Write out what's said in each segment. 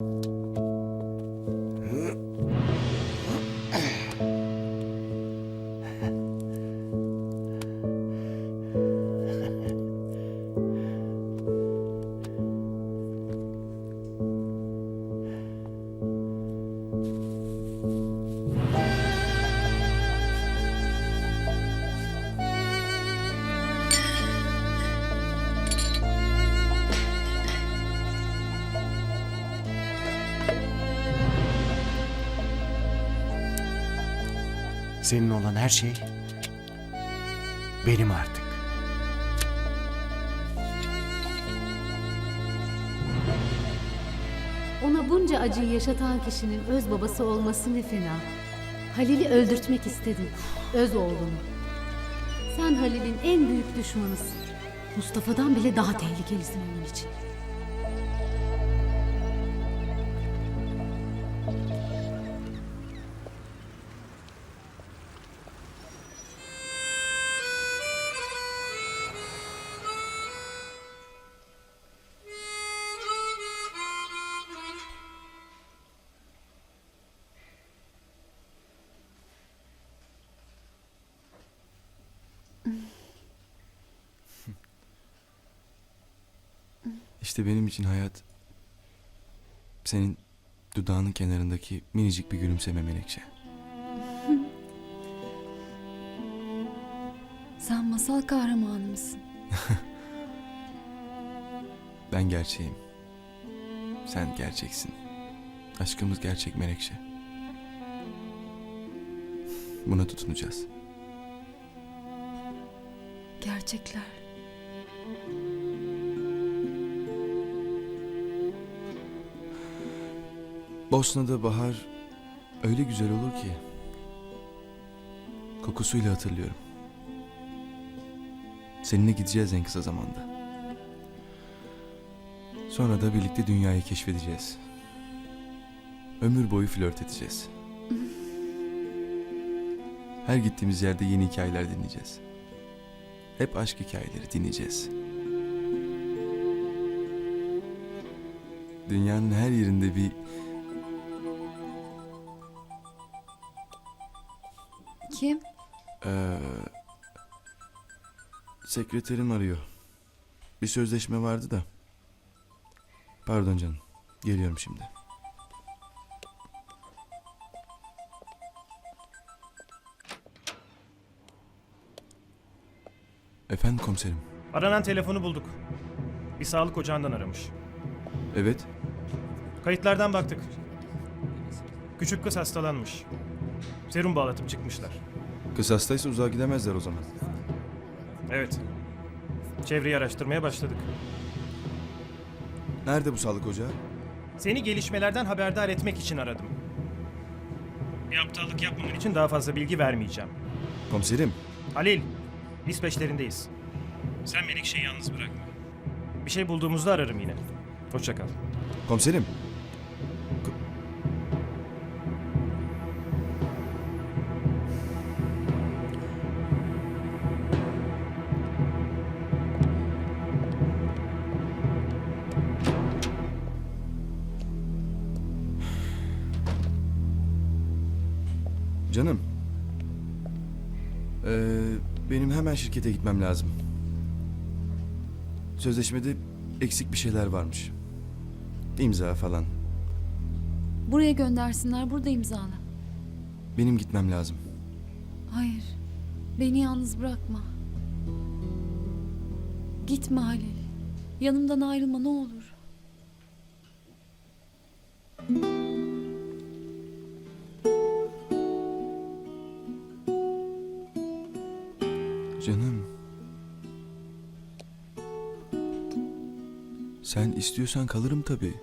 you Senin olan her şey benim artık. Ona bunca acıyı yaşatan kişinin öz babası olması ne fena. Halil'i öldürtmek istedin. Öz oğlunu. Sen Halil'in en büyük düşmanısın. Mustafa'dan bile daha tehlikelisin onun için. İşte benim için hayat senin dudağının kenarındaki minicik bir gülümseme menekşe. Sen masal kahramanı mısın? Ben gerçeğim. Sen gerçeksin. Aşkımız gerçek menekşe. Buna tutunacağız. Gerçekler. Bosna'da bahar öyle güzel olur ki. Kokusuyla hatırlıyorum. Seninle gideceğiz en kısa zamanda. Sonra da birlikte dünyayı keşfedeceğiz. Ömür boyu flört edeceğiz. Her gittiğimiz yerde yeni hikayeler dinleyeceğiz. Hep aşk hikayeleri dinleyeceğiz. Dünyanın her yerinde bir Kim? Ee, sekreterim arıyor. Bir sözleşme vardı da. Pardon canım. Geliyorum şimdi. Efendim komiserim. Aranan telefonu bulduk. Bir sağlık ocağından aramış. Evet. Kayıtlardan baktık. Küçük kız hastalanmış. Serum bağlatıp çıkmışlar. Kız hastaysa uzağa gidemezler o zaman. Evet. Çevreyi araştırmaya başladık. Nerede bu sağlık ocağı? Seni gelişmelerden haberdar etmek için aradım. Bir aptallık yapmaman için daha fazla bilgi vermeyeceğim. Komiserim. Halil, biz peşlerindeyiz. Sen Menekşe'yi yalnız bırakma. Bir şey bulduğumuzda ararım yine. Hoşça kal. Komiserim. Canım. Ee, benim hemen şirkete gitmem lazım. Sözleşmede eksik bir şeyler varmış. İmza falan. Buraya göndersinler, burada imzala. Benim gitmem lazım. Hayır, beni yalnız bırakma. Gitme Halil. Yanımdan ayrılma ne olur. Canım. Sen istiyorsan kalırım tabii.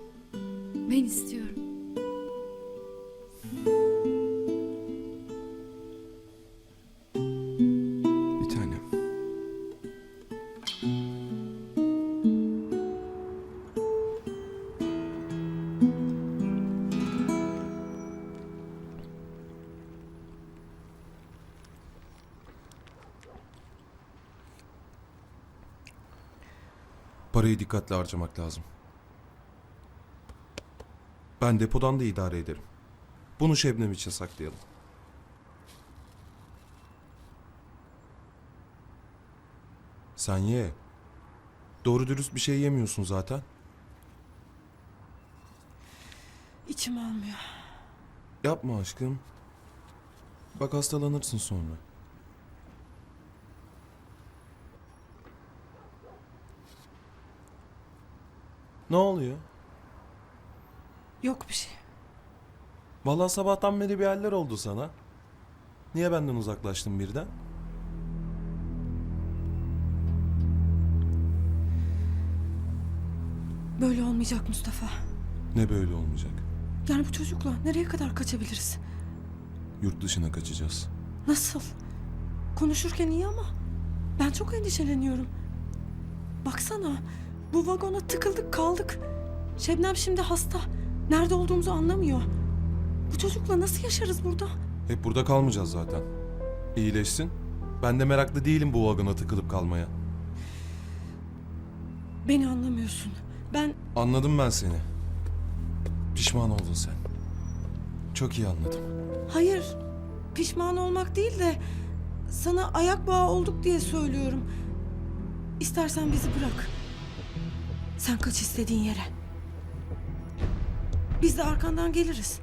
Ben istiyorum. Parayı dikkatli harcamak lazım. Ben depodan da idare ederim. Bunu Şebnem için saklayalım. Sen ye. Doğru dürüst bir şey yemiyorsun zaten. İçim almıyor. Yapma aşkım. Bak hastalanırsın sonra. Ne oluyor? Yok bir şey. Vallahi sabahtan beri bir haller oldu sana. Niye benden uzaklaştın birden? Böyle olmayacak Mustafa. Ne böyle olmayacak? Yani bu çocukla nereye kadar kaçabiliriz? Yurt dışına kaçacağız. Nasıl? Konuşurken iyi ama ben çok endişeleniyorum. Baksana bu vagona tıkıldık kaldık. Şebnem şimdi hasta. Nerede olduğumuzu anlamıyor. Bu çocukla nasıl yaşarız burada? Hep burada kalmayacağız zaten. İyileşsin. Ben de meraklı değilim bu vagona tıkılıp kalmaya. Beni anlamıyorsun. Ben Anladım ben seni. Pişman oldun sen. Çok iyi anladım. hayır pişman olmak değil de sana ayak bağı olduk diye söylüyorum. İstersen bizi bırak. Sen kaç istediğin yere. Biz de arkandan geliriz.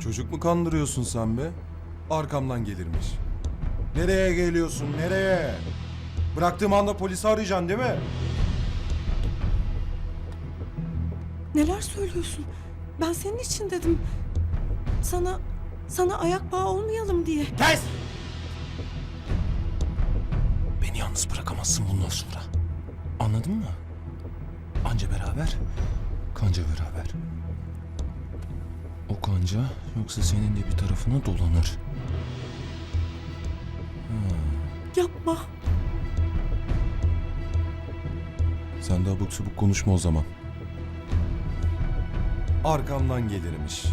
Çocuk mu kandırıyorsun sen be? Arkamdan gelirmiş. Nereye geliyorsun nereye? Bıraktığım anda polisi arayacaksın değil mi? Neler söylüyorsun? Ben senin için dedim. Sana sana ayak bağı olmayalım diye. Kes! Beni yalnız bırakamazsın bundan sonra. Anladın mı? Anca beraber, kanca beraber. O kanca yoksa senin de bir tarafına dolanır. Yapma. Sen de abuk subuk konuşma o zaman. Arkamdan gelirmiş.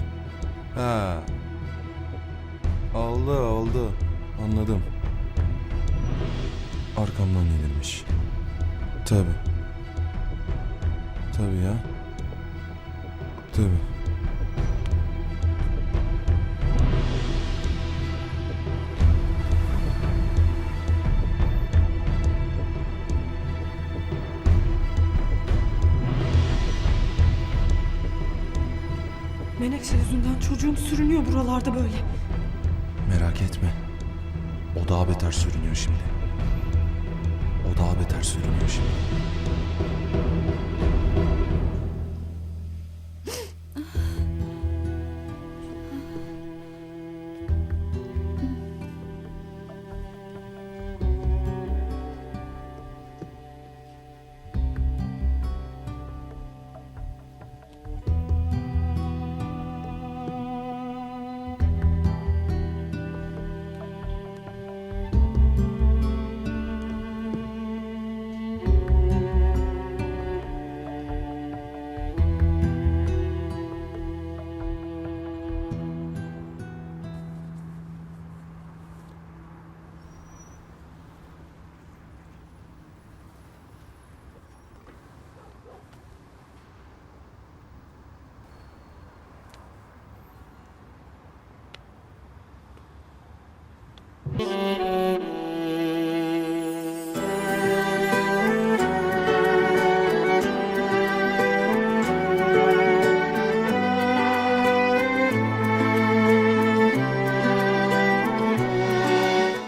Ha. Oldu oldu. Anladım. Arkamdan gelirmiş. Tabi. Tabi ya. Tabi. Menekşe yüzünden çocuğum sürünüyor buralarda böyle. Merak etme. O daha beter sürünüyor şimdi. O daha beter sürünüyor şimdi.